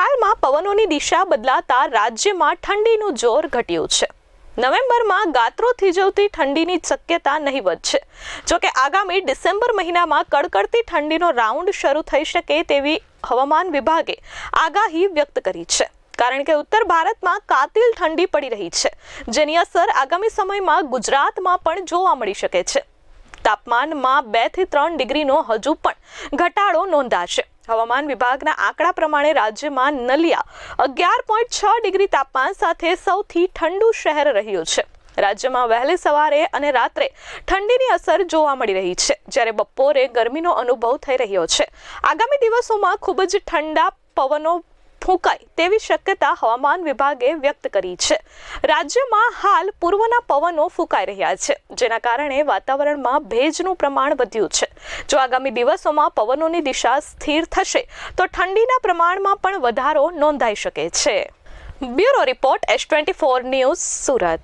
હાલમાં પવનોની દિશા બદલાતા રાજ્યમાં ઠંડીનું જોર ઘટ્યું છે. નવેમ્બરમાં ગાત્રો થીજવતી ઠંડીની શક્યતા નહીવત છે. જોકે આગામી ડિસેમ્બર મહિનામાં કડકડતી ઠંડીનો રાઉન્ડ શરૂ થઈ શકે તેવી હવામાન વિભાગે આગાહી વ્યક્ત કરી છે. કારણ કે ઉત્તર ભારતમાં કાતિલ ઠંડી પડી રહી છે, જેની અસર આગામી સમયમાં ગુજરાતમાં પણ જોવા મળી શકે છે. તાપમાનમાં બેથી ત્રણ ડિગ્રીનો હજુ પણ ઘટાડો નોંધાશે. હવામાન વિભાગના આંકડા પ્રમાણે રાજ્યમાં નલિયા અગિયાર પોઈન્ટ છ ડિગ્રી તાપમાન સાથે સૌથી ઠંડુ શહેર રહ્યું છે. રાજ્યમાં વહેલી સવારે અને રાત્રે ઠંડીની અસર જોવા મળી રહી છે, જ્યારે બપોરે ગરમીનો અનુભવ થઈ રહ્યો છે. આગામી દિવસોમાં ખૂબ જ ઠંડા પવનો ફૂંકાય તેવી શક્યતા હવામાન વિભાગે વ્યક્ત કરી છે. રાજ્યમાં હાલ પૂર્વના પવનો ફૂંકાઈ રહ્યા છે, જેના કારણે વાતાવરણમાં ભેજનું પ્રમાણ વધ્યું છે. જો આગામી દિવસોમાં પવનોની દિશા સ્થિર થશે, તો ઠંડીના પ્રમાણમાં પણ વધારો નોંધાઈ શકે છે. Bureau report, S twenty four news Surat.